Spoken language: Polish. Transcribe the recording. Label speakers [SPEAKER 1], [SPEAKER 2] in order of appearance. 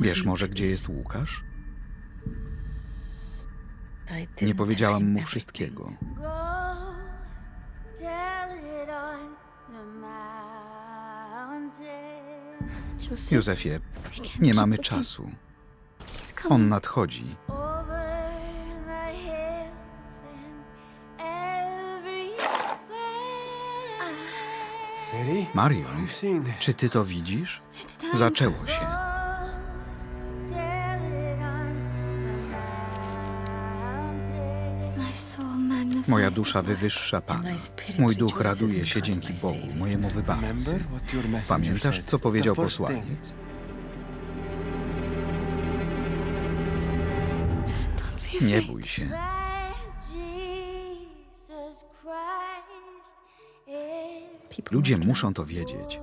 [SPEAKER 1] Wiesz może, gdzie jest Łukasz? Nie powiedziałam mu wszystkiego. Józefie, nie mamy czasu. On nadchodzi. Marion, czy ty to widzisz? Zaczęło się. Moja dusza wywyższa Pana. Mój duch raduje się dzięki Bogu, mojemu wybawcy. Pamiętasz, co powiedział posłaniec? Nie bój się. Ludzie muszą to wiedzieć.